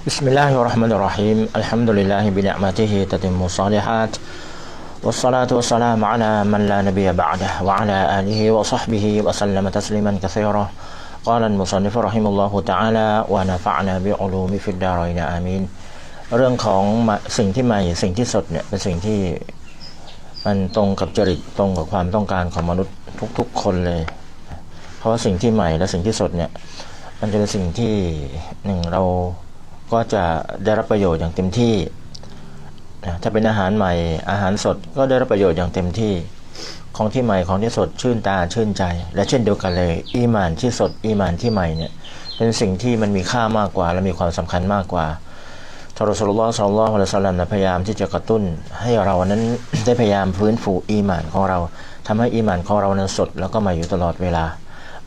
بسم الله الرحمن الرحيم الحمد لله بنعمته تتم الصالحات والصلاة والسلام على من لا نبي بعده وعلى آله وصحبه وسلم تسليما كثيرا قال المصنف رحمه الله تعالى ونفعنا بعلوم في الدارين آمين เรื่องของสิ่งที่ใหม่สิ่งที่สดเนี่ยเป็นสิ่งที่มันตรงกับจริตตรงกับความต้องการของมนุษย์ทุกๆ คนเลย เพราะว่าสิ่งที่ใหม่และสิ่งที่สดเนี่ยมันจะเป็นสิ่งที่หนึ่งเรา ก็จะได้รับประโยชน์อย่างเต็มที่นะถ้าเป็นอาหารใหม่อาหารสดก็ได้รับประโยชน์อย่างเต็มที่ ของที่ใหม่ของที่สดชื่นตาชื่นใจ และเช่นเดียวกันเลยอีหมานที่สดอีหมานที่ใหม่เนี่ยเป็นสิ่งที่มันมีค่ามากกว่า และมีความสำคัญมากกว่าทรสุลลอฮ์สัลลัลลอฮุอะลัยฮิวะสัลลัมนะพยายามที่จะกระตุ้น ให้เรานั้นได้พยายามฟื้นฟูอีหมานของเราทำให้อีหมานของเรานั้นสดแล้วก็ม่อยู่ตลอดเวลา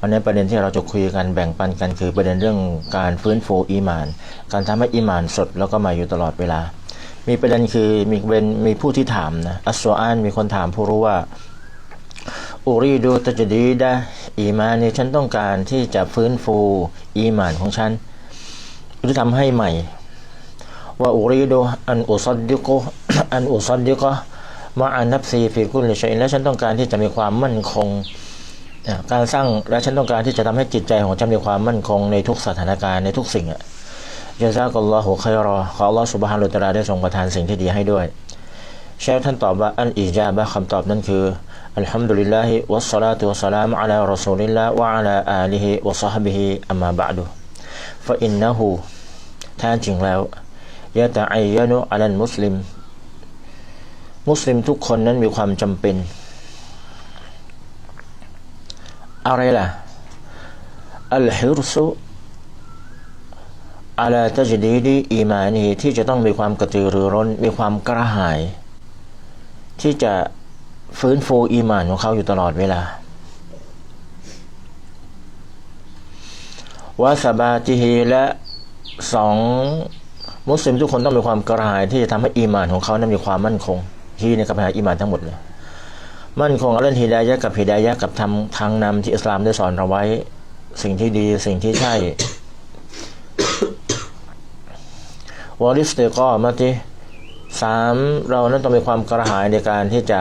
วันนี้ประเด็นที่เราจะคุยกันแบ่งปันกันคือประเด็นเรื่องการฟื้นฟูอีมาน การทำให้อีมานสดแล้วก็ใหม่อยู่ตลอดเวลา มีประเด็นคือมีเป็นมีผู้ที่ถามนะอัสซอานมีคนถามผู้รู้ว่าอูรีดูตจดีดะอีมานนี่ฉันต้องการที่จะฟื้นฟูอีมานของฉันหรือทำให้ใหม่ว่าอูรีดูอันอุซัดดิโกอันอุซัดดิโกมาอันนับซีฟีกุลชัยและฉันต้องการที่จะมีความมั่นคง การสร้างและฉันต้องการที่จะทำให้จิตใจของฉันมีความมั่นคงในทุกสถานการณ์ในทุกสิ่งอะยาซากัลลอฮุคัยรอขออัลลอฮฺสุบฮานุตะลาได้ทรงประทานสิ่งที่ดีให้ด้วยเชฟท่านตอบว่าอันอิจาบะคำตอบนั้นคืออัลฮัมดุลิลลาฮิวัสสลาตุวัสสลามอะลารอซูลิลลาห์วะอะลาอาลิฮิวะซอฮบิฮิอัมมาบะดุฟะอินนะฮูแท้จริงแล้วยะตะอัยยะนุอะลันมุสลิม มุสลิมทุกคนนั้นมีความจำเป็น อะไรล่ะอัลฮิรซุอาลาตจดีดีอีมานีที่จะต้องมีความกระตือรือร้น มีความกระหาย ที่จะฟื้นฟูอีมานของเขาอยู่ตลอดเวลาวาสบาจิฮีและสองมุสลิมทุกคนต้องมีความกระหายที่จะทำให้อีมานของเขานั้นมีความมั่นคงที่ในกับหาอีมานทั้งหมดเลย มั่นคงอัลลอฮฮิดายะกับฮิดายะกับทำทางนำที่อิสลามได้สอนเราไว้ สิ่งที่ดีสิ่งที่ใช่วอลิสเตกอมาที่สามเรานั้นต้องมีความกระหายในการที่จะ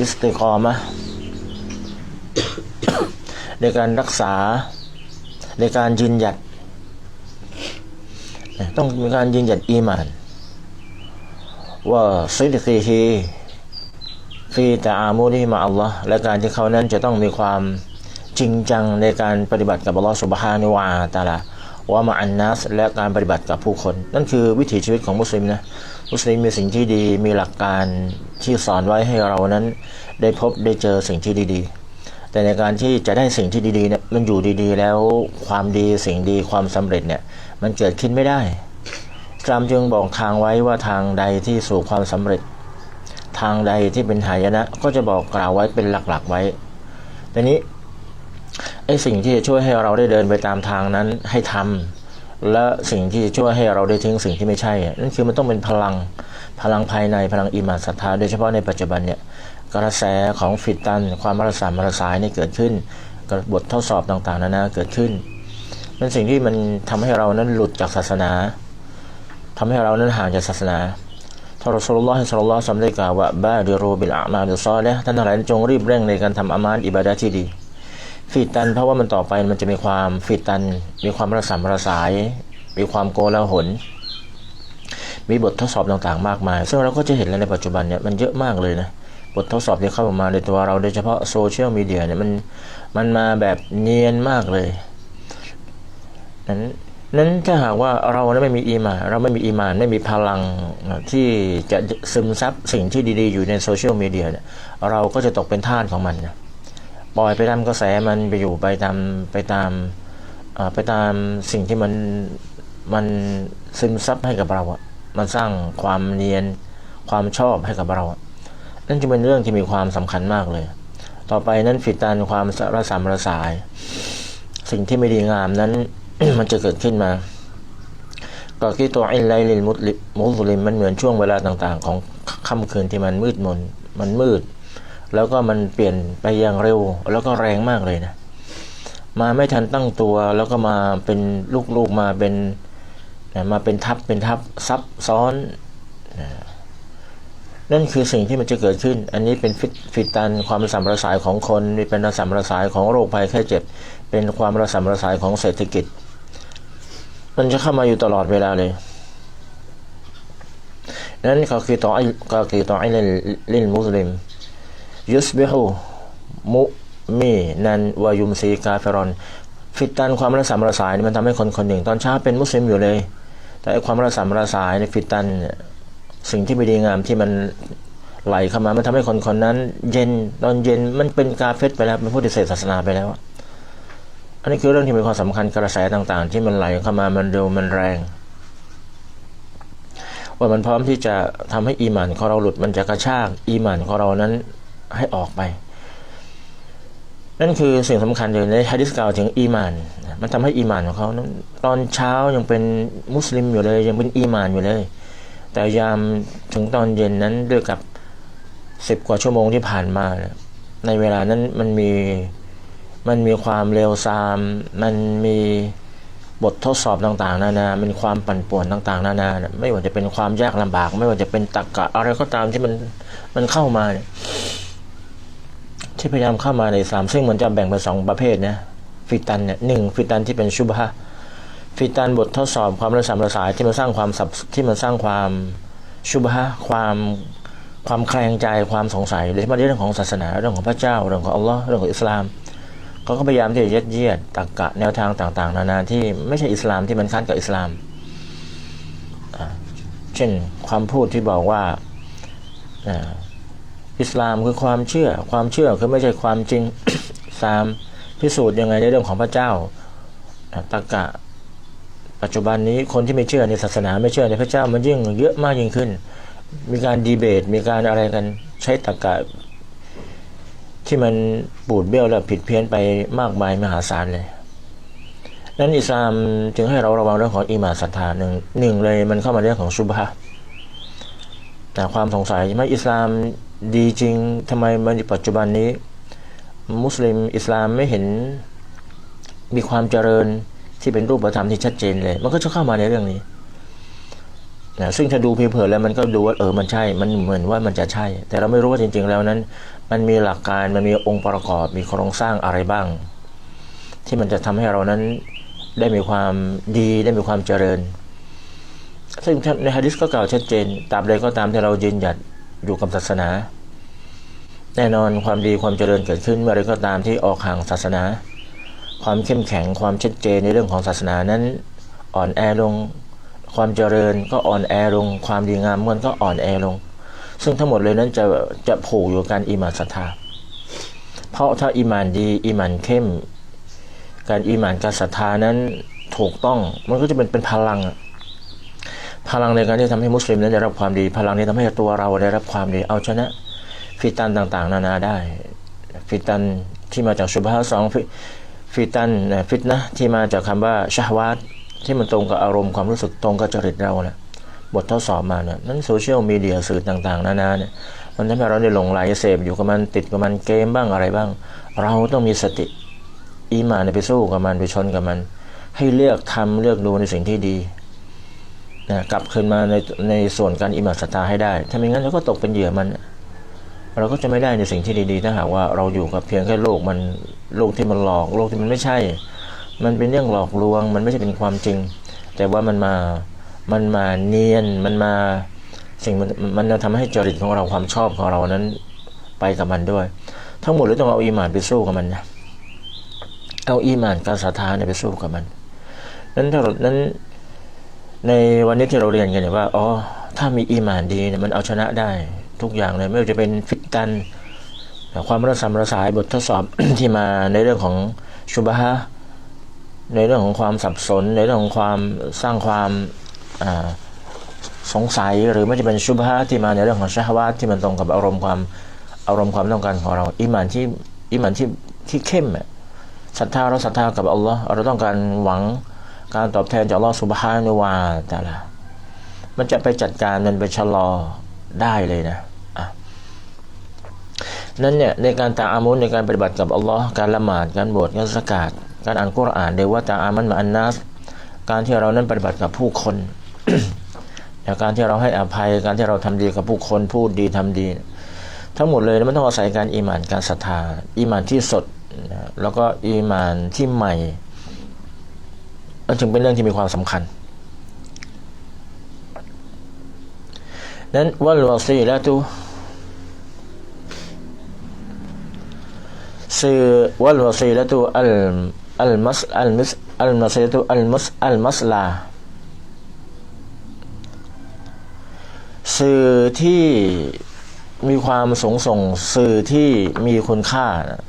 อิสติกอมะในการรักษาในการยืนหยัด ต้องมีการยืนหยัดอีมาน ว่าซิดกีฮี ฟีตาอามูนีมาอัลลอฮ์และการที่เขานั้นจะต้องมีความจริงจังในการปฏิบัติกับอัลลอฮ์สุบฮานิวาตาลาว่ามาอันนัสและการปฏิบัติกับผู้คน นั่นคือวิถีชีวิตของมุสลิมนะมุสลิมมีสิ่งที่ดีมีหลักการที่สอนไว้ให้เรานั้น ได้พบได้เจอสิ่งที่ดีๆ แต่ในการที่จะได้สิ่งที่ดีๆเนี่ยมันอยู่ดีๆ แล้วความดีสิ่งดีความสำเร็จเนี่ยมันเกิดขึ้นไม่ได้กรามจึงบอกทางไว้ว่าทางใดที่สู่ความสำเร็จ ทางใดที่เป็นหายนะ ก็จะบอกกล่าวไว้เป็นหลักๆไว้แต่นี้ไอ้สิ่งที่จะช่วยให้เราได้เดินไปตามทางนั้นให้ทำและสิ่งที่จะช่วยให้เราได้ทิ้งสิ่งที่ไม่ใช่นั่นคือมันต้องเป็นพลังพลังภายในพลังอิมานศรัทธาโดยเฉพาะในปัจจุบันเนี่ยกระแสของฟิตัน ความมรสามมรสายนี่เกิดขึ้นบททดสอบต่างๆนานาเกิดขึ้นเป็นสิ่งที่มันทำให้เรานั้นหลุดจากศาสนาทำให้เรานั้นห่างจากศาสนา รสุลลอฮิสัลลัลลอฮุซัมได้กล่าวว่าบาดิรูบิลอามาบิซอลท่านทั้งหลายจงรีบเร่งในการทำอามานอิบาดะที่ดี ฟิตันเพราะว่ามันต่อไปมันจะมีความฟิตัน มีความระสามระสาย มีความโกลาหลมีบททดสอบต่างๆ มากมาย ซึ่งเราก็จะเห็นแล้วในปัจจุบันเนี่ยมันเยอะมากเลยนะบททดสอบที่เข้ามาในตัวเราโดยเฉพาะโซเชียลมีเดียเนี่ยมันมันมาแบบเนียนมากเลยนั้น นั้นถ้าหากว่าเราไม่มีอีมานเราไม่มีอีมานไม่มีพลังที่จะซึมซับสิ่งที่ดีๆ อยู่ในโซเชียลมีเดียเนี่ยเราก็จะตกเป็นทาสของมันนะปล่อยไปตามกระแสมันไปอยู่ไปตามไปตามไปตามสิ่งที่มันมันซึมซับให้กับเราอะมันสร้างความเนียนความชอบให้กับเรานั่นจะเป็นเรื่องที่มีความสำคัญมากเลย ต่อไปนั้นฟิตันความระสามระสาย สิ่งที่ไม่ดีงามนั้น มันจะเกิดขึ้นมาก็คิดตัวไอ้ไรลินมุสลิมมุสลิมมันเหมือนช่วงเวลาต่างๆ ของค่ำคืนที่มันมืดมนมันมืด แล้วก็มันเปลี่ยนไปอย่างเร็ว แล้วก็แรงมากเลยนะมาไม่ทันตั้งตัวแล้วก็มาเป็นลูกๆมาเป็นมาเป็นทับเป็นทับซับซ้อนนั่นคือสิ่งที่มันจะเกิดขึ้น อันนี้เป็นฟิตฟิตันความระสำระสายของคนเป็นระสำระสายของโรคภัยแค่เจ็บ เป็นความระสำระสายของเศรษฐกิจ มันจะเข้ามาอยู่ตลอดเวลาเลยนั้นก็คือต่อไอก็คือต่อไอลินลินมุสลิมยุสบิฮูมุมีนันวายุมซีกาเฟรอนฟิตันความระสำระสายนี่มันทำให้คนคนหนึ่ง ตอนเช้าเป็นมุสลิมอยู่เลย แต่ความระสำระสายในฟิตันสิ่งที่ไม่ดีงามที่มันไหลเข้ามา มันทำให้คนคนนั้น เย็นตอนเย็นมันเป็นกาเฟตไปแล้วเป็นผู้ติเสธศาสนาไปแล้วอั นนี้คือเรื่องที่มีความสำคัญกระแสต่างๆ ที่มันไหลเข้ามามันเร็วมันแรง ว่ามันพร้อมที่จะทำให้อีหมันของเราหลุดมันจะกระชากอีหมันของเรานั้นให้ออกไป นั่นคือสิ่งสำคัญเลยในฮะดิษกล่าวถึงอีหมานมันทำให้อีหมานของเขานั้นตอนเช้ายังเป็นมุสลิมอยู่เลย ยังเป็นอีหมานอยู่เลย แต่ยามถึงตอนเย็นนั้นด้วยกับสิบกว่าชั่วโมงที่ผ่านมา ในเวลานั้นมันมี มันมีความเร็วซาม มันมีบททดสอบต่างๆ นานา มันความปั่นป่วนต่างๆ นานา ไม่ว่าจะเป็นความยากลำบาก ไม่ว่าจะเป็นตรกกะอะไรก็ตามที่มันมันเข้ามาเนี่ยที่พยายามเข้ามาในสามซึ่งมันจะแบ่งเป็นสองประเภทนะฟิตันเนี่ยหนึ่งฟิตันที่เป็นชุบฮะฟิตันบททดสอบความระสำระสายที่มันสร้างความสับที่มันสร้างความชุบฮะความความแคลงใจความสงสัยโดยเฉพาะเรื่องของศาสนาเรื่องของพระเจ้าเรื่องของอัลลอฮ์เรื่องของอิสลาม เขาก็พยายามที่จะยัดเยียดตรรกะแนวทางต่างๆ นานาที่ไม่ใช่อิสลามที่มันค้านกับอิสลาม เช่นความพูดที่บอกว่าอ่าอิสลามคือความเชื่อ ความเชื่อคือไม่ใช่ความจริงสามพิสูจน์ยังไงในเรื่องของพระเจ้าตรกกะปัจจุบันนี้คนที่ไม่เชื่อในศาสนาไม่เชื่อในพระเจ้ามันยิ่งเยอะมากยิ่งขึ้น มีการดีเบต มีการอะไรกันใช้ตรกกะ ที่มันบูดเบี้ยวและผิดเพี้ยนไปมากมายมหาศาลเลย นั้นอิสลามจึงให้เราระวังเรื่องของอีหมาศรัทธาหนึ่งหนึ่งเลยมันเข้ามาเรื่องของชุบฮะแต่ความสงสัยไม่อิสลามดีจริงทำไมในปัจจุบันนี้ มุสลิมอิสลามไม่เห็นมีความเจริญที่เป็นรูปธรรมที่ชัดเจนเลย มันก็จะเข้ามาในเรื่องนี้ นะซึ่งถ้าดูเผินๆแล้วมันก็ดูว่าเออมันใช่มันเหมือนว่ามันจะใช่ แต่เราไม่รู้ว่าจริง ๆ แล้วนั้น มันมีหลักการมันมีองค์ประกอบมีโครงสร้างอะไรบ้าง ที่มันจะทำให้เรานั้นได้มีความดีได้มีความเจริญ ซึ่งในฮะดิษก็กล่าวชัดเจนตาบใดก็ตามที่เรายืนหยัดอยู่กับศาสนา แน่นอนความดีความเจริญเกิดขึ้นเมื่อไรก็ตามที่ออกห่างศาสนา ความเข้มแข็งความชัดเจนในเรื่องของศาสนานั้นอ่อนแอลง ความเจริญก็อ่อนแอลง ความดีงามมันก็อ่อนแอลง ซึ่งทั้งหมดเลยนั้นจะจะผูกอยู่การอีหมานศรัทธา เพราะถ้าอีหมานดีอีหมานเข้ม การอีหมานการศรัทธานั้นถูกต้องมันก็จะเป็นเป็นพลัง พลังในการที่ทำให้มุสลิมนั้นได้รับความดี พลังนี้ทำให้ตัวเราได้รับความดีเอาชนะฟิตันต่างๆ นานาได้ ฟิตันที่มาจากชุบฮะสองฟิฟิตันฟิตนะที่มาจากคำว่าชาวาต ที่มันตรงกับอารมณ์ความรู้สึกตรงกับจริตเราเนะบททดสอบมาเนี่ยนั้นโซเชียลมีเดียสื่อต่างๆ นานาเนี่ยมันทำให้เราได้หลงไหลเสพอยู่กับมันติดกับมันเกมบ้างอะไรบ้าง เราต้องมีสติอีมาเนี่ยไปสู้กับมันไปชนกับมัน ให้เลือกทำเลือกดูในสิ่งที่ดีนะกลับคืนมาในในส่วนการอิมานศรัทธาให้ได้ ถ้าไม่งั้นเราก็ตกเป็นเหยื่อมัน เราก็จะไม่ได้ในสิ่งที่ดีๆถ้าหากว่าเราอยู่กับเพียงแค่โลกมันโลกที่มันหลอกโลกที่มันไม่ใช่ มันเป็นเรื่องหลอกลวง มันไม่ใช่เป็นความจริง แต่ว่ามันมามันมาเนียนมันมาสิ่งมันมันจะทำให้จริตของเราความชอบของเรานั้นไปกับมันด้วย ทั้งหมดเลยต้องเอาอีหมานไปสู้กับมันนะเอาอีหมานการศรัทธาเนี่ยไปสู้กับมัน นั้นถ้าเรานั้นในวันนี้ที่เราเรียนกันเนี่ยว่าอ๋อถ้ามีอีหมานดีเนี่ยมันเอาชนะได้ทุกอย่างเลยไม่ว่าจะเป็นฟิตตันความระสำระสายบททดสอบที่มาในเรื่องของชุบฮะ ในเรื่องของความสับสน ในเรื่องของความสร้างความสงสัยหรือไม่จะเป็นชุบฮะที่มาในเรื่องของชาวาที่มันตรงกับอารมณ์ความอารมณ์ความต้องการของเราอีหมานที่อีหมานที่ที่เข้มศรัทธาเราศรัทธากับอัลลอฮ์เราต้องการหวังการตอบแทนจากอัลลอฮฺสุบฮานุวาแต่ละมันจะไปจัดการมันไปชะลอได้เลยนะะนั้นเนี่ยในการตาอามุนในการปฏิบัติกับอัลลอฮ์การละหมาดการบวชการสกาด การอ่านกุรอานเดว่าตาอามันมาอันนัสการที่เรานั้นปฏิบัติกับผู้คนแต่การที่เราให้อภัยการที่เราทำดีกับผู้คนพูดดีทำดี ทั้งหมดเลยมันต้องอาศัยการอีหมานการศรัทธาอีหมานที่สดแล้วก็อีหมานที่ใหม่นั่นจึงเป็นเรื่องที่มีความสำคัญนั้นวัลวาซีละตุสื่อวัลวาซีละตุอัล อัลมัสอัลมิสอัลมัสละตุอัลมัสอัลมัสลา สื่อที่มีความสงส่งสื่อที่มีคุณค่านะ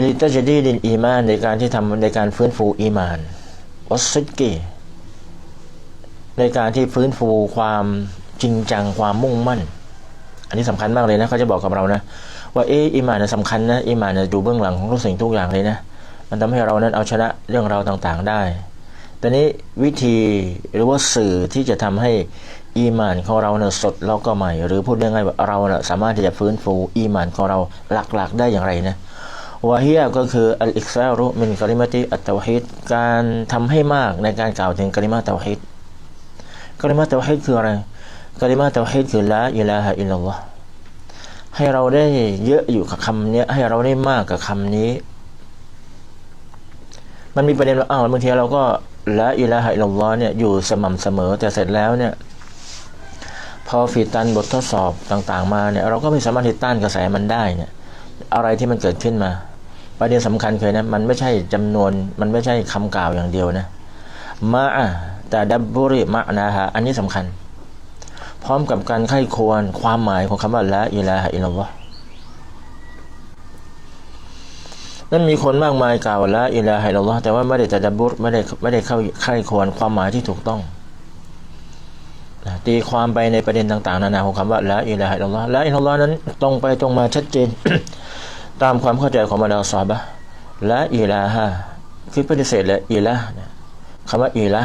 ลิตจะดีดินอีมานในการที่ทำในการฟื้นฟูอีมานวัสซกิในการที่ฟื้นฟูความจริงจังความมุ่งมั่น อันนี้สำคัญมากเลยนะเขาจะบอกกับเรานะ ว่าเอออีหมานะสำคัญนะอีหมานะอยู่เบื้องหลังของทุกสิ่งทุกอย่างเลยนะมันทำให้เรานั้นเอาชนะเรื่องราวต่างๆได้แต่นี้วิธีหรือว่าสื่อที่จะทำให้อีหมานของเราเนี่ยสดแล้วก็ใหม่ หรือพูดง่ายๆว่าเราเนี่ยสามารถที่จะฟื้นฟูอีหมานของเราหลักๆ ได้อย่างไรนะวะฮียก็คืออัลอิกซารุมินกลิมาติอัตตวฮิดการทำให้มากในการกล่าวถึงกลิมาตวฮิดกลิมาตวฮิดคืออะไรกลิมาตวฮิดคือละอิลาฮะอิลลัลลอฮ์ ให้เราได้เยอะอยู่กับคำนี้ให้เราได้มากกับคำนี้ มันมีประเด็นว่าอ้าวบางทีเราก็ละอิลาฮะอิลลอเนี่ยอยู่สม่ำเสมอแต่เสร็จแล้วเนี่ย พอฟีตันบททดสอบต่าง ๆ มาเนี่ย เราก็ไม่สามารถที่ต้านกระแสมันได้เนี่ย อะไรที่มันเกิดขึ้นมา ประเด็นสำคัญคือนะมันไม่ใช่จำนวน มันไม่ใช่คำกล่าวอย่างเดียวนะมาแต่ดับบุริมะนาฮะอันนี้สำคัญ พร้อมกับการไข้ควรความหมายของคำว่าละอิลาฮะอิลลัลลอฮ์นั้นมีคนมากมายกล่าวละอิลาฮะอิลลัลลอฮ์แต่ว่าไม่ได้จะดับบุรไม่ได้ไม่ได้เข้าไข้ควรความหมายที่ถูกต้องตีความไปในประเด็นต่างๆ นานาของคำว่าละอิลาฮะอิลลัลลอฮ์ละอิลลัลลอฮ์นั้นตรงไปตรงมาชัดเจน ตามความเข้าใจของบรรดาซอบะละอิลาฮะคือปฏิเสธลยอิละคำว่าอิละ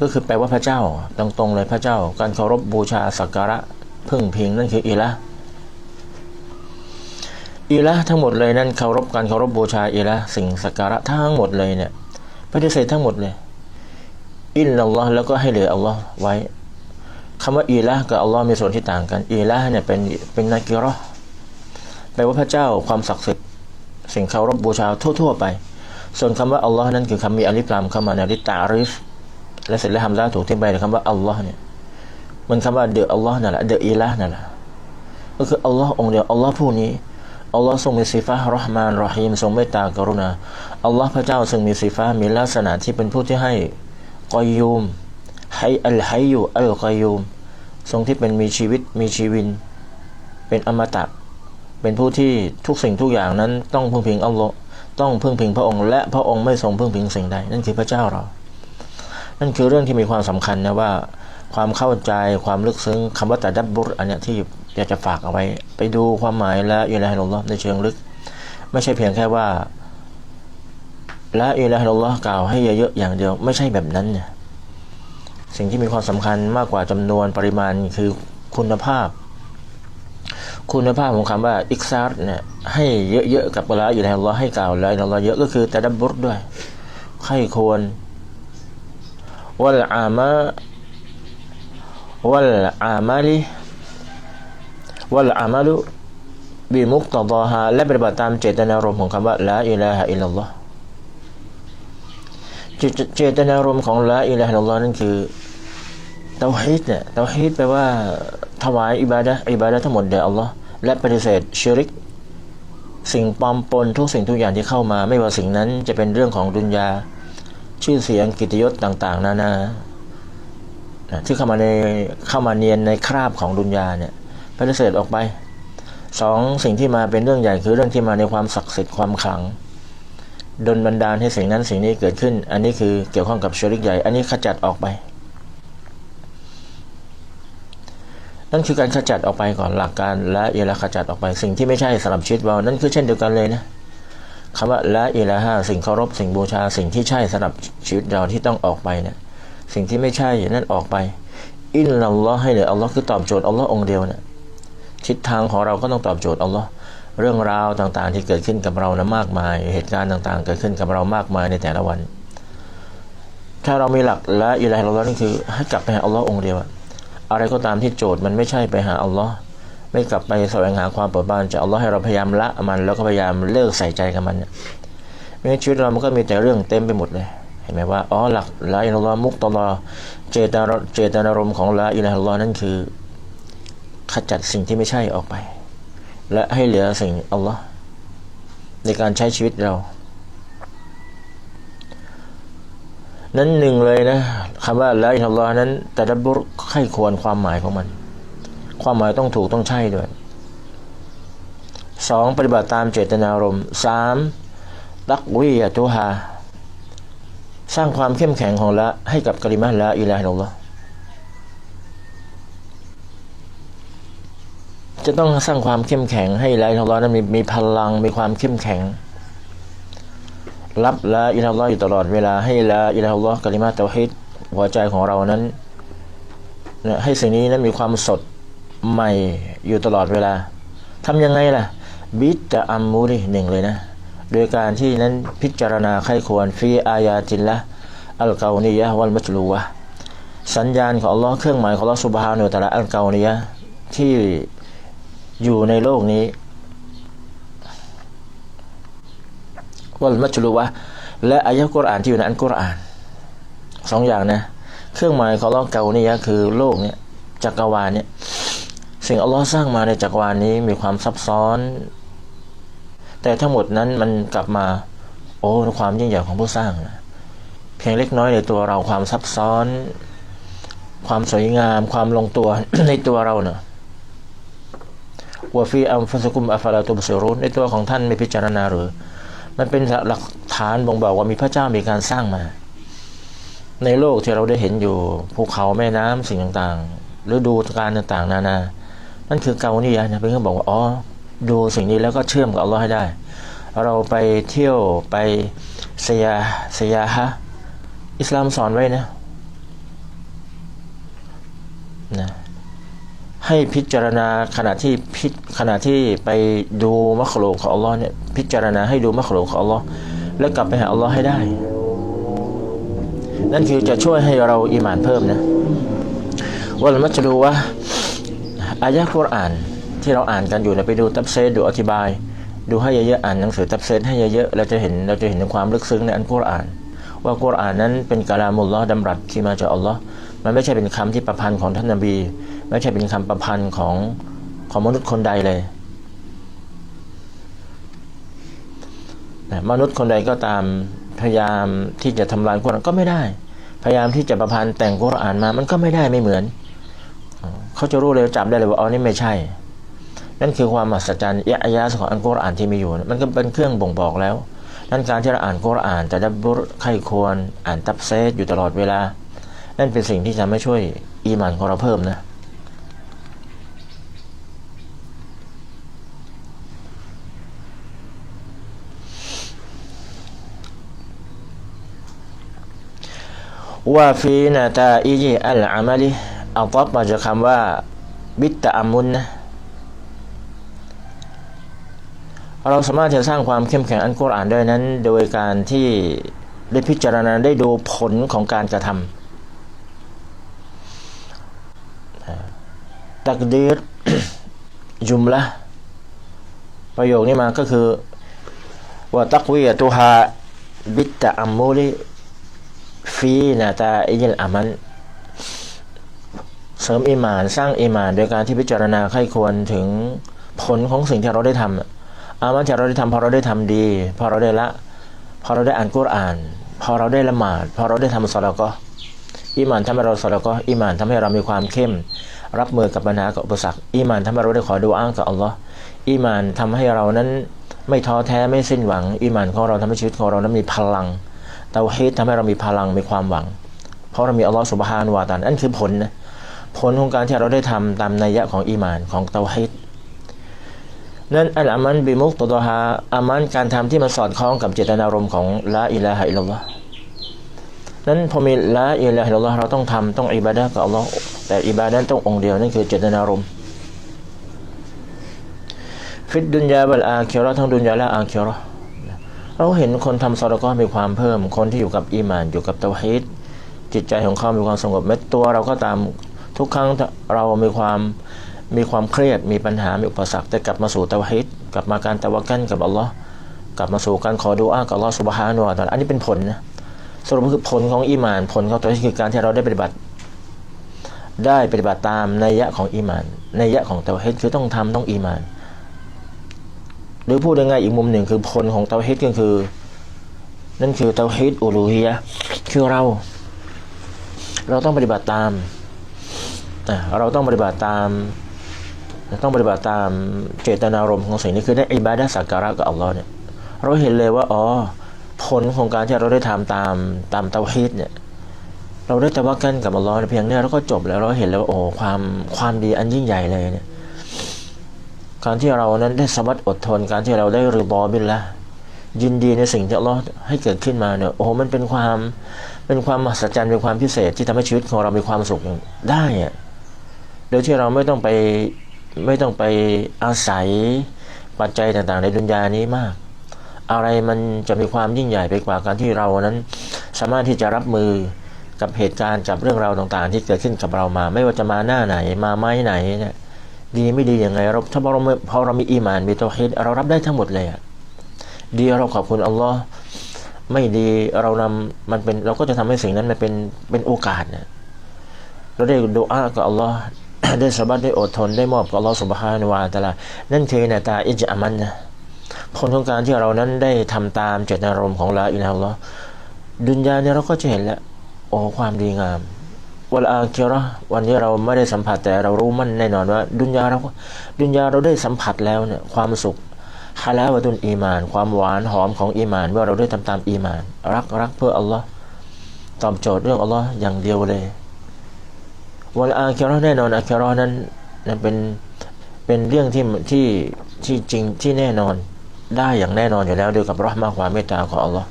ก็คือแปลว่าพระเจ้าตรงๆเลยพระเจ้า การเคารพบูชาสักการะพึ่งพิงนั่นคืออิละอิละทั้งหมดเลยนั่นเคารพการเคารพบูชาอิละสิ่งสักการะทั้งหมดเลยเนี่ยปฏิเสธทั้งหมดเลย อินนัลลอฮ์แล้วก็ให้เหลืออัลลอฮ์ไว้คำว่าอีละกับอัลลอฮ์มีส่วนที่ต่างกันอีละเนี่ยเป็นเป็นนักิรอแปลว่าพระเจ้าความศักดิ์สิทธิ์สิ่งเคารพบูชาทั่ว ๆ ไป ส่วนคำว่าอัลลอฮ์นั้นคือคำมีอลิฟลามเข้ามาในลิตาริฟ และเสร็จแล้วฮัมซาถูกทิ้งไปคำว่าอัลลอฮ์เนี่ยมันคำว่าเดออัลลอฮ์นั่นแหละเดออีละนั่นแหละก็คืออัลลอฮ์องเดียวอัลลอฮ์ผู้นี้อัลลอฮ์ทรงมีสีฟ้ารหมานรหีมทรงเมตตากรุณาอัลลอฮ์พระเจ้าทรงมีสีฟ้ามีลักษณะที่เป็นผู้ที่ให้กอยูมให้อัลไฮยูอัลกอยูมทรงที่เป็นมีชีวิตมีชีวิน เป็นอมตะเป็นผู้ที่ทุกสิ่งทุกอย่างนั้นต้องพึ่งพิงอัลลอฮ์ต้องพึ่งพิงพระองค์ และพระองค์ไม่ทรงพึ่งพิงสิ่งใดนั่นคือพระเจ้าเรา นั่นคือเรื่องที่มีความสำคัญนะว่าความเข้าใจความลึกซึ้งคำว่าแต่ดับบุรอันเนี้ยที่อยากจะฝากเอาไว้ ไปดูความหมายและอิละฮิลลอฮ์ในเชิงลึก ไม่ใช่เพียงแค่ว่าละอิละฮิลลอฮ์กล่าวให้เยอะๆอย่างเดียว ไม่ใช่แบบนั้นเนี่ยสิ่งที่มีความสำคัญมากกว่าจำนวนปริมาณคือคุณภาพ คุณภาพของคำว่าอิกซาร์เนี่ยให้เยอะๆกับละอยู่ในอัลลอฮ์ให้กล่าวละอัลลอฮ์เยอะก็คือแต่ดับบุรด้วยใครควร วัลอามะวัลอามาลีวัลอามาลุบิมุกตดอฮาและปฏิบัติตามเจตนารมณ์ของคำว่าละอิลาฮะอิลลัลลอฮ์เจตนารมณ์ของละอิลาฮะอิลลัลลอฮ์นั่นคือเตาฮีดเนี่ยเตาฮีดแปลว่าถวายอิบาดะอิบาดะทั้งหมดแด่อัลลอฮ์และปฏิเสธชิริก สิ่งปลอมปนทุกสิ่งทุกอย่างที่เข้ามา ไม่ว่าสิ่งนั้นจะเป็นเรื่องของดุนยา ชื่อเสียงกิตยศต่าง ๆ นานาที่เข้ามาในเข้ามาเนียนในคราบของดุนยาเนี่ยปฏิเสธออกไปสองสิ่งที่มาเป็นเรื่องใหญ่คือเรื่องที่มาในความศักดิ์สิทธิ์ความขลังดนบันดาลให้สิ่งนั้นสิ่งนี้เกิดขึ้น อันนี้คือเกี่ยวข้องกับชริกใหญ่ อันนี้ขจัดออกไป นั่นคือการขจัดออกไปก่อนหลักการและเอละขจัดออกไป สิ่งที่ไม่ใช่สำหรับชีวิตเรานั่นคือเช่นเดียวกันเลยนะ คำว่าละอิละฮะสิ่งเคารพสิ่งบูชาสิ่งที่ใช่สำหรับชีวิตเราที่ต้องออกไปเนี่ยสิ่งที่ไม่ใช่นั่นออกไป อินลัลลอฮ์ให้เหลืออัลลอฮ์คือตอบโจทย์อัลลอฮ์องเดียวเนี่ยทิศทางของเราก็ต้องตอบโจทย์อัลลอฮ์เรื่องราวต่างๆ ที่เกิดขึ้นกับเรานะมากมาย เหตุการณ์ต่างๆ เกิดขึ้นกับเรามากมายในแต่ละวัน ถ้าเรามีหลักและอิลัยฮิลลอฮ์นี่คือให้กลับไปหาอัลลอฮ์องเดียวอะอะไรก็ตามที่โจทย์มันไม่ใช่ไปหาอัลลอฮ์ ไม่กลับไปแสวงหาความเปิดบานจากอัลลอฮ์ให้เราพยายามละมัน แล้วก็พยายามเลิกใส่ใจกับมันเนี่ยไม่งั้นชีวิตเรามันก็มีแต่เรื่องเต็มไปหมดเลย เห็นไหมว่าอ๋อหลักละอิลลอฮ์มุกตลอเจตนารเจตนารมณ์ของละอิลัยฮิลลอฮ์นั่นคือขจัดสิ่งที่ไม่ใช่ออกไป และให้เหลือสิ่งอัลลอฮ์ในการใช้ชีวิตเรา นั้นหนึ่งเลยนะคำว่าละอิลลอฮ์นั้นแต่ดับบุรให้ควรความหมายของมัน ความหมายต้องถูกต้องใช่ด้วยสองปฏิบัติตามเจตนารมณ์สามตักวิยตุฮาสร้างความเข้มแข็งของละให้กับกลิมะละอิลาฮิลลอฮจะต้องสร้างความเข้มแข็งให้ละอิลลอฮนั้นมีมีพลังมีความเข้มแข็ง รับละอิลาฮ์อยู่ตลอดเวลาให้ละอิลาฮ์กลิมาเตาฮิดหัวใจของเรานั้นให้สิ่งนี้นั้นมีความสด ใหม่อยู่ตลอดเวลาทำยังไงล่ะ บิดจะอัมมูริหนึ่งเลยนะ โดยการที่นั้นพิจารณาไข้ควรฟีอายาตินละอัลกานียะวัลมัจลูวะสัญญาณของอัลลอฮ์เครื่องหมายของอัลลอฮ์สุบฮานุตะละอัลกานียะที่อยู่ในโลกนี้วัลมัจลูวะและอายะกุรอานที่อยู่ในอัลกุรอานสองอย่างนะ เครื่องหมายของอัลลอฮ์เกานียะคือโลกเนี้ยจักรวาลเนี่ย สิ่งอัลลอฮ์สร้างมาในจักรวาลนี้มีความซับซ้อน แต่ทั้งหมดนั้นมันกลับมา โอ้ความยิ่งใหญ่ของผู้สร้างนะเพียงเล็กน้อยในตัวเราความซับซ้อน ความสวยงาม ความลงตัวในตัวเราเนะวฟีอัมฟัสกุมอัฟลาตุบซิรุนในตัวของท่านไม่พิจารณาหรือ มันเป็นหลักฐานบ่งบอกว่ามีพระเจ้ามีการสร้างมา ในโลกที่เราได้เห็นอยู่ภูเขาแม่น้ำสิ่งต่างๆหรือดูการต่างๆ นานานั่ นคือเกานี่นะเป็นเขาบอกว่าอ๋อดูสิ่งนี้แล้วก็เชื่อมกับอัลลอฮ์ให้ได้ เราไปเที่ยวไปเสียเสียฮะอิสลามสอนไว้นะนะให้พิจารณาขณะที่พิขณะที่ไปดูมัคโลของอัลลอฮ์เนี่ยพิจารณาให้ดูมัคโลของอัลลอฮ์แล้วกลับไปหาอัลลอฮ์ให้ได้ นั่นคือจะช่วยให้เราอีหมานเพิ่มนะว่าเราจะดูว่า อายะคุรอานที่เราอ่านกันอยู่เนี่ยไปดูตับเซดดูอธิบาย ดูให้เยอะๆอ่านหนังสือตับเซดให้เยอะๆเราจะเห็นเราจะเห็นถึงความลึกซึ้งในอันกุรอาน ว่ากุรอานนั้นเป็นกาลามุลลอฮ์ดำรัสที่มาจากอัลลอฮ์มันไม่ใช่เป็นคำที่ประพันธ์ของท่านนบี ไม่ใช่เป็นคำประพันธ์ของของมนุษย์คนใดเลยมนุษย์คนใดก็ตามพยายามที่จะทำลายกุรอานก็ไม่ได้ พยายามที่จะประพันธ์แต่งกุรอานมามันก็ไม่ได้ไม่เหมือน เขาจะรู้เลยจับได้เลยว่าอ๋อนี่ไม่ใช่ นั่นคือความมหัศจรรย์อายะของอันกุรอานที่มีอยู่ มันก็เป็นเครื่องบ่งบอกแล้ว นั่นการที่เราอ่านกุรอานแต่ดับบุรไข้ควรอ่านตับเซตอยู่ตลอดเวลา นั่นเป็นสิ่งที่จะไม่ช่วยอีมานของเราเพิ่มนะว่าฟีนาตาอิจิอัลอามัลิ เอาป๊อบมาจากคำว่า บิตตะอามุนนะเราสามารถจะสร้างความเข้มแข็งอันกุรอานได้นั้น โดยการที่ได้พิจารณาได้ดูผลของการกระทำตักดีรจุมละประโยคนี้มาก็คือว่าตักวิยตุฮาบิตตะอัมมูลิฟีนาตาอิยลอามัน เสริมอิมานสร้างอิมาน โดยการที่พิจารณาไข้ควรถึงผลของสิ่งที่เราได้ทำอามันที่เราได้ทำพอเราได้ทำดี พอเราได้ละ พอเราได้อ่านกุรอาน พอเราได้ละหมาด พอเราได้ทำสลาก็อิมานทำให้เราสลาก็อิมานทำให้เรามีความเข้ม รับมือกับปัญหากับอุปสรรคอิมานทำให้เราได้ขอดูอ้างกับอัลลอฮ์อิมานทำให้เรานั้นไม่ท้อแท้ไม่สิ้นหวังอิมานของเราทำให้ชีวิตของเรานั้นมีพลังเตาฮีดทำให้เรามีพลังมีความหวัง เพราะเรามีอัลลอฮฺสุบฮานวาตาลนั่นคือผลนะ ผลของการที่เราได้ทำตามนัยยะของอีมานของเตาฮีดนั่นอัลอามันบิมุกตตฮาอามันการทำที่มันสอดคล้องกับเจตนารมณ์ของละอิลาฮะอิลลอฮ์นั้นพอมีละอิลาฮะอิลลอฮ์เราต้องทำต้องอิบาดะกับอัลลอฮ์แต่อิบาดะต้ององค์เดียวนั่นคือเจตนารมณ์ฟิดดุนยาบัลอาคิเราะห์ทั้งดุนยาและอาคิเราะห์เราเห็นคนทำซอดก็มีความเพิ่มคนที่อยู่กับอีมานอยู่กับเตาฮีดจิตใจของเขามีความสงบแม้ตัวเราก็ตาม ทุกครั้งเรามีความมีความเครียดมีปัญหา มีอุปสรรคแต่กลับมาสู่เตาฮีดกลับมาการตะวักันกับอัลลอฮ์กลับมาสู่การขอดุอากับอัลลอฮ์สุบฮานุวะตะอาลาอันนี้เป็นผลนะสรุปคือผลของอีมาน ผลของตัวนี้คือการที่เราได้ปฏิบัติ ได้ปฏิบัติตามในยะของอีมานนัยะของเตาฮีดคือต้องทำต้องอีมาน หรือพูดง่ายๆอีกมุมหนึ่งคือผลของเตาฮีดก็คือ นั่นคือเตาฮีดอูลูฮียะคือเรา เราต้องปฏิบัติตาม เราต้องปฏิบัติตาม ต้องปฏิบัติตามเจตนารมณ์ของสิ่งนี้คือได้อิบาดะสักการะกับอัลลอฮ์เนี่ยเราเห็นเลยว่าอ๋อผลของการที่เราได้ทำตามตามเตาฮีดเนี่ยเราได้ตะวักกันกับอัลลอฮ์เพียงเนี้เราก็จบแล้วเราเห็นแล้วว่าโอ้ความความดีอันยิ่งใหญ่เลยเนี่ยการที่เรานั้นได้สบัดอดทนการที่เราได้รือบอบินละยินดีในสิ่งที่อัลลอฮ์ให้เกิดขึ้นมาเนี่ยโอ้มันเป็นความเป็นความมหัศจรรย์เป็นความพิเศษที่ทำให้ชีวิตของเรามีความสุขได้อะ โดยที่เราไม่ต้องไปไม่ต้องไปอาศัยปัจจัยต่างๆ ในดุนยานี้มาก อะไรมันจะมีความยิ่งใหญ่ไปกว่าการที่เรานั้น สามารถที่จะรับมือกับเหตุการณ์กับเรื่องราวต่างๆ ที่เกิดขึ้นกับเรามา ไม่ว่าจะมาหน้าไหนมาไม้ไหนเนี่ยดีไม่ดียังไงเราถ้าเราพอเรามีอีมานมีตัวฮิดเรารับได้ทั้งหมดเลยอะดีเราขอบคุณอัลลอฮ์ไม่ดีเรานำมันเป็นเราก็จะทำให้สิ่งนั้นมันเป็นเป็นโอกาสเนี่ยเราได้ดูอากับอัลลอฮ์ ได้สบัดได้อดทนได้มอบกับอัลลอฮ์สุบฮานุวาตะลานั่นคือเนตาอิจอามันนะผลของการที่เรานั้นได้ทำตามเจตนารมณ์ของลาอิลาฮ์ลลอฮ์ดุนยาเนี่ยเราก็จะเห็นแล้วโอ้ความดีงามวันอาคิระวันนี้เราไม่ได้สัมผัสแต่เรารู้มั่นแน่นอนว่า ดุนยาเราดุนยาเราได้สัมผัสแล้วเนี่ยความสุขฮาลาวะตุนอีมาน ความหวานหอมของอีมาน ว่าเราได้ทำตามอีมาน รักรักเพื่ออัลลอฮ์ตอบโจทย์เรื่องอัลลอฮ์อย่างเดียวเลย วันอาคิเราะห์แน่นอนอาคิเราร์นั้นนั้นเป็นเป็นเรื่องที่ที่ที่จริงที่แน่นอนได้อย่างแน่นอนอยู่แล้วด้วยกับรหมะความเมตตาของอัลลอฮ์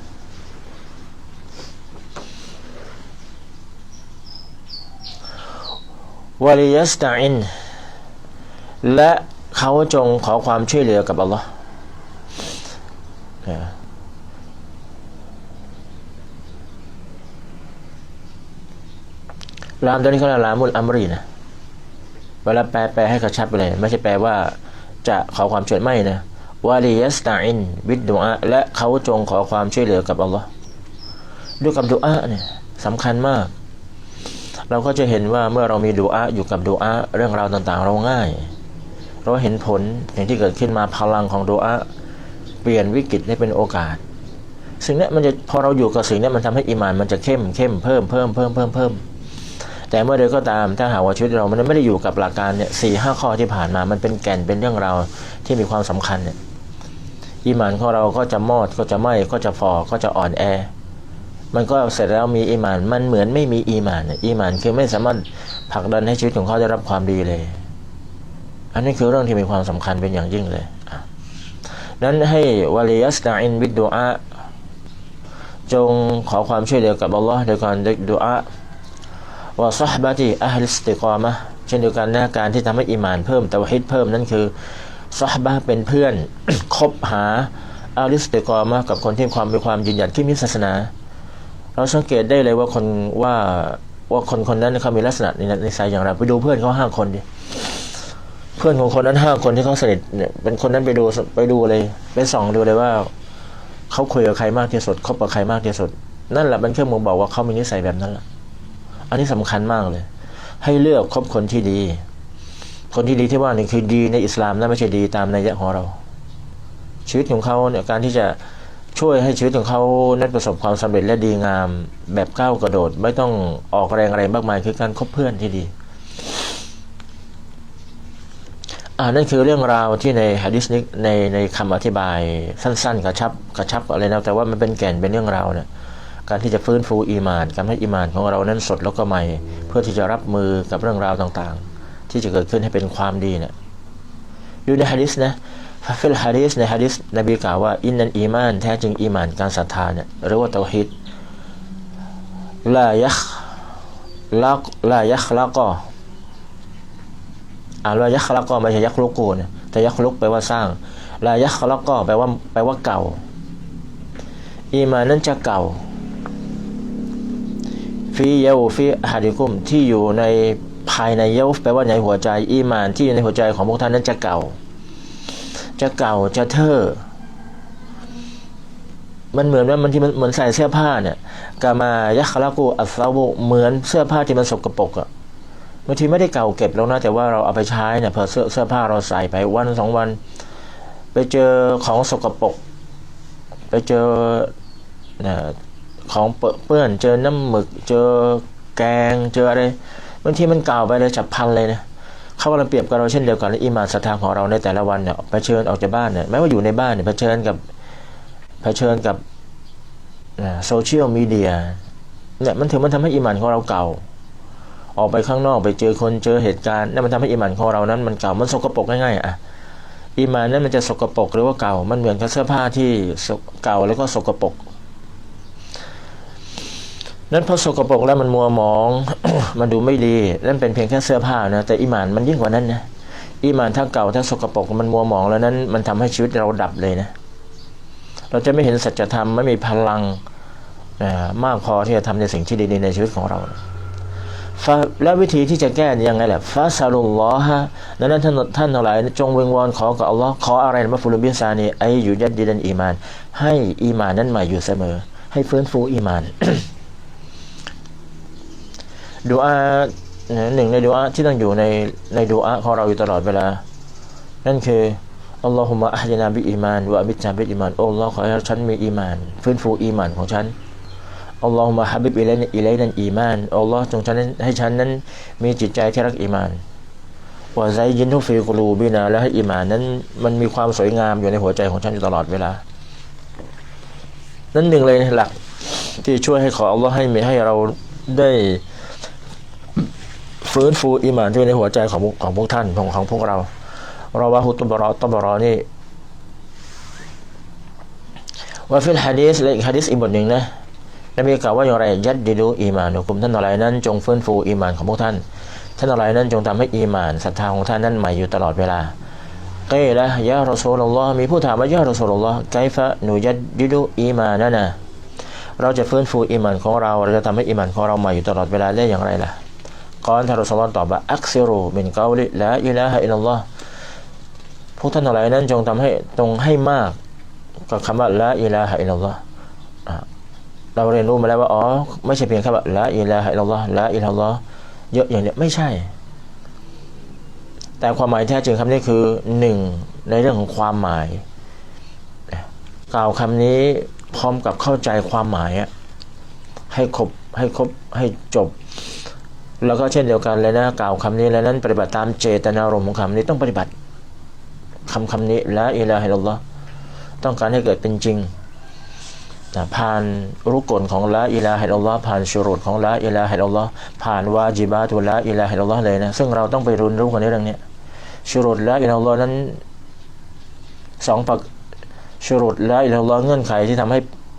วลิยัสตาอินและเขาจงขอความช่วยเหลือกับอัลลอฮ์ ลามตัวนี้เขาเรียกลามุลอัมรีนะเวลาแปลแปลให้กระชับไปเลย ไม่ใช่แปลว่าจะขอความช่วยไม่นะวาลียัสตาอินบิดดุอาและเขาจงขอความช่วยเหลือกับอัลลอฮ์ด้วยกับดุอาเนี่ยสำคัญมาก เราก็จะเห็นว่าเมื่อเรามีดุอาอยู่กับดุอาเรื่องราวต่างๆ เราง่าย เราเห็นผลอย่างที่เกิดขึ้นมาพลังของดุอาเปลี่ยนวิกฤตให้เป็นโอกาส สิ่งนี้มันจะพอเราอยู่กับสิ่งนี้มันทำให้อิมานมันจะเข้มเข้มเพิ่มเพิ่มเพิ่มเพิ่มเพิ่ม แต่เมื่อใดก็ตามถ้าหากว่าชีวิตเรามันไม่ได้อยู่กับหลักการเนี่ยสี่ห้าข้อที่ผ่านมามันเป็นแก่นเป็นเรื่องราวที่มีความสำคัญเนี่ยอิมานของเราก็จะมอดก็จะไหม้ก็จะฟอก็จะอ่อนแอ มันก็เสร็จแล้วมีอีมาน มันเหมือนไม่มีอีมานเนี่ยอีมานคือไม่สามารถผลักดันให้ชีวิตของเขาได้รับความดีเลย อันนี้คือเรื่องที่มีความสำคัญเป็นอย่างยิ่งเลยนั้นให้วาลียัสตาอินบิดดูอาจงขอความช่วยเหลือกับอัลลอฮ์โดยการดูอา ว่าซฮบะที่อัลสติกอมะเช่นเดียวกันนะการที่ทำให้อิมานเพิ่มแต่วฮิดเพิ่มนั่นคือซฮบะเป็นเพื่อนคบหาอัลสติกอมะกับคนที่ความมีความยืนหยัดที่มีศาสนา เราสังเกตได้เลยว่าคนว่าว่าคนคนนั้นเขามีลักษณะในในสายอย่างไรไปดูเพื่อนเขาห้าคนดิเพื่อนของคนนั้นห้าคนที่เขาสนิทเนี่ยเป็นคนนั้นไปดูไปดูเลยไปส่องดูเลยว่าเขาคุยกับใครมากที่สุดคบกับใครมากที่สุด นั่นแหละเป็นเครื่องบ่งบอกว่าเขามีนิสัยแบบนั้นแหละ อันนี้สำคัญมากเลย ให้เลือกคบคนที่ดี คนที่ดีที่ว่านี่คือดีในอิสลามนะไม่ใช่ดีตามนัยยะของเรา ชีวิตของเขาเนี่ยการที่จะช่วยให้ชีวิตของเขานั้นประสบความสำเร็จและดีงาม แบบก้าวกระโดด ไม่ต้องออกแรงอะไรมากมายคือการคบเพื่อนที่ดีอ่านั่นคือเรื่องราวที่ในฮะดิษนี้ในในคำอธิบายสั้น ๆ กระชับกระชับอะไรนะแต่ว่ามันเป็นแก่นเป็นเรื่องราวเนี่ย การที่จะฟื้นฟูอีมานการให้อีมานของเรานั้นสดแล้วก็ใหม่ เพื่อที่จะรับมือกับเรื่องราวต่างๆ ที่จะเกิดขึ้นให้เป็นความดีเนี่ยอยู่ในฮะดิษนะฟิลฮะดิษในฮะดิษนบีกล่าวว่าอินนันอีมานแท้จริงอีมานการศรัทธาเนี่ยหรือว่าเตาฮิดลายักลักลายักลักก็อ่านว่ายักลักก็ไม่ใช่ยักลุกโกนแต่ยักลุกแปลว่าสร้างลายะคลักก็แปลว่าแปลว่าเก่า อีมานนั้นจะเก่า ฟีเยวฟีฮาดิกุมที่อยู่ในภายในเยวแปลว่าในหัวใจอีมานที่อยู่ในหัวใจของพวกท่านนั้นจะเก่า จะเก่าจะเท่อมันเหมือนว่ามันที่มันเหมือนใส่เสื้อผ้าเนี่ยกามายักลากูอัสซาบุเหมือนเสื้อผ้าที่มันสกปรกอะบางทีไม่ได้เก่าเก็บแล้วนะแต่ว่าเราเอาไปใช้เนี่ยพอเสื้อเสื้อผ้าเราใส่ไปวันสองวัน ไปเจอของสกปรกไปเจอนะ ของเปื้อนเจอน้ำหมึก เจอแกงเจออะไรบางทีมันเก่าไปเลยจับพันเลยนะเขากำลังเปรียบกับเราเช่นเดียวกันและอิมานศรัทธาของเราในแต่ละวันเนี่ยเผชิญออกจากบ้านเนี่ยแม้ว่าอยู่ในบ้านเนี่ยเผชิญกับเผชิญกับโซเชียลมีเดียเนี่ยมันถึงมันทำให้อิมานของเราเก่า ออกไปข้างนอกไปเจอคนเจอเหตุการณ์นั่นมันทำให้อิมานของเรานั้นมันเก่ามันสกปรกง่ายๆอะอิมานนั้นมันจะสกปรกหรือว่าเก่ามันเหมือนกับเสื้อผ้าที่เก่าแล้วก็สกปรก นั้นพอสกปรกแล้วมันมัวหมอง มันดูไม่ดีนั่นเป็นเพียงแค่เสื้อผ้านะแต่อิมานมันยิ่งกว่านั้นนะอิมานถ้าเก่าถ้าสกปรกมันมัวหมองแล้วนั้น มันทำให้ชีวิตเราดับเลยนะเราจะไม่เห็นสัจธรรมไม่มีพลังนะมากพอที่จะทำในสิ่งที่ดีๆในชีวิตของเราแล้ววิธีที่จะแก้ยังไงแหละฟาซาลุลลอฮะนั้นท่านท่านทั้งหลายจงวิงวอนขอกับอัลลอฮ์ขออะไรมาฟุลบิซานีไออยู่ยัดดีดันอีมาน ให้อีมานนั้นใหม่อยู่เสมอ ให้ฟื้นฟูอีมาน ดูอาหนึ่งในดูอาที่ต้องอยู่ในในดูอาของเราอยู่ตลอดเวลา นั่นคืออัลลอฮุมะอัลนาบิอีมานวะมิจาบิอีมานอัลลอฮ์ขอให้ฉันมีอีมาน ฟื้นฟูอีมานของฉันอัลลอฮุมะฮับิบอิเลนอิเลนันอีมานอัลลอฮ์จงฉันให้ฉันนั้นมีจิตใจที่รักอีมานว่าใจยินทุฟีกลูบินาและให้อีมานนั้นมันมีความสวยงามอยู่ในหัวใจของฉันอยู่ตลอดเวลา นั่นหนึ่งเลยหลักที่ช่วยให้ขออัลลอฮ์ให้มีให้เราได้ ฟื้นฟูอิมานที่ในหัวใจของของพวกท่านของของพวกเราเราว่าฮุตุบรอตบรอนี่ว่าฟิลฮะดีสและอีกฮะดีสอีกบทหนึ่งนะนบีกล่าวว่าอย่างไรยัดดิดูอีมานของคุณท่านอะไรนั้น จงฟื้นฟูอีมานของพวกท่าน ท่านอะไรนั้นจงทำให้อีมานศรัทธาของท่านนั้นใหม่อยู่ตลอดเวลาเกละยะรอซูลลอฮ์มีผู้ถามว่ายะรอซูลลอฮ์ไกฟะหนูยัดดิดูอีมานั่นนะเราจะฟื้นฟูอีมานของเราเราจะทำให้อีมานของเราใหม่อยู่ตลอดเวลาได้อย่างไรล่ะ กอนท่านรอซูลตอบว่าอักซิรูมินกาลิละอิละฮะอิลลัลลอฮ์พวกท่านอะไรนั้นจงทำให้ตรงให้มากกับคำว่าละอิละฮะอิลลัลลอฮ์เราเรียนรู้มาแล้วว่าอ๋อไม่ใช่เพียงแค่ว่าละอิละฮะอิลลัลลอฮ์ละอิลลัลลอฮ์เยอะอย่างเนี้ยไม่ใช่ แต่ความหมายแท้จริงคำนี้คือหนึ่งในเรื่องของความหมาย กล่าวคำนี้พร้อมกับเข้าใจความหมายให้ครบให้ครบให้จบ แล้วก็เช่นเดียวกันเลยนะกล่าวคำนี้แล้วนั้นปฏิบัติตามเจตนารมณ์ของคำนี้ต้องปฏิบัติคำคำนี้ละอิละฮิลลอฮ์ต้องการให้เกิดเป็นจริงนะผ่านรุกลของละอิลาฮิลลอฮ์ผ่านชุรุดของละอิลาฮิลลอฮ์ผ่านวาจิบาตุละอิลาฮิลลอฮ์เลยนะซึ่งเราต้องไปรุนรู้กันในเรื่องนี้ชุรุดละอิลลอฮ์นั้นสองปักชุรุดละอิลลอฮ์เงื่อนไขที่ทำให้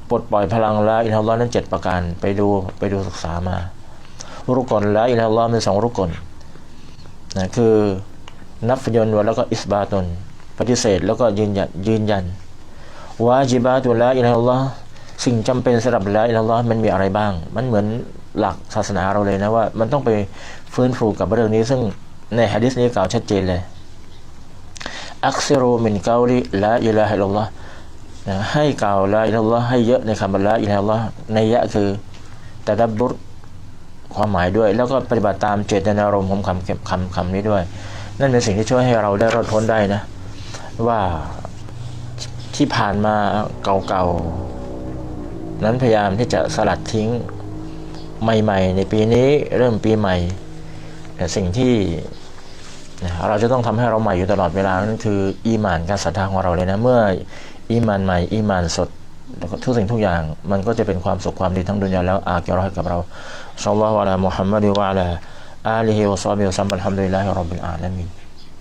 ปลดปล่อยพลังละอิลลอฮ์นั้นเจ็ดประการไปดูไปดูศึกษามา รุกลละอิลลอฮ์มีสองรุกลนะคือนับฟยนต์แล้วก็อิสบาตนปฏิเสธแล้วก็ยืนยันยืนยันวาจิบาตุละอิลลอฮ์สิ่งจำเป็นสำหรับละอิลลอฮ์มันมีอะไรบ้าง มันเหมือนหลักศาสนาเราเลยนะว่า มันต้องไปฟื้นฟูกับเรื่องนี้ ซึ่งในฮะดิษนี้กล่าวชัดเจนเลยอักซิรูมินกาลิละอิลาฮิลลอฮ์นะให้กล่าวละอิลลอฮ์ให้เยอะในคำละอิลลอฮ์ในยะคือแต่ดับบุร ความหมายด้วย แล้วก็ปฏิบัติตามเจตนารมณ์ของคำคำคำนี้ด้วย นั่นเป็นสิ่งที่ช่วยให้เราได้รอดพ้นได้นะ ว่าที่ผ่านมาเก่าๆ นั้นพยายามที่จะสลัดทิ้งใหม่ ๆ ในปีนี้เริ่มปีใหม่แต่สิ่งที่เราจะต้องทำให้เราใหม่อยู่ตลอดเวลา นั่นคืออีมานการศรัทธาของเราเลยนะ เมื่ออีมานใหม่ อีมานสดทุกสิ่งทุกอย่าง มันก็จะเป็นความสุขความดีทั้งดุนยาแล้วอาเกี่ยวให้กับเรา สัลลัลลอฮุอะลัยฮิ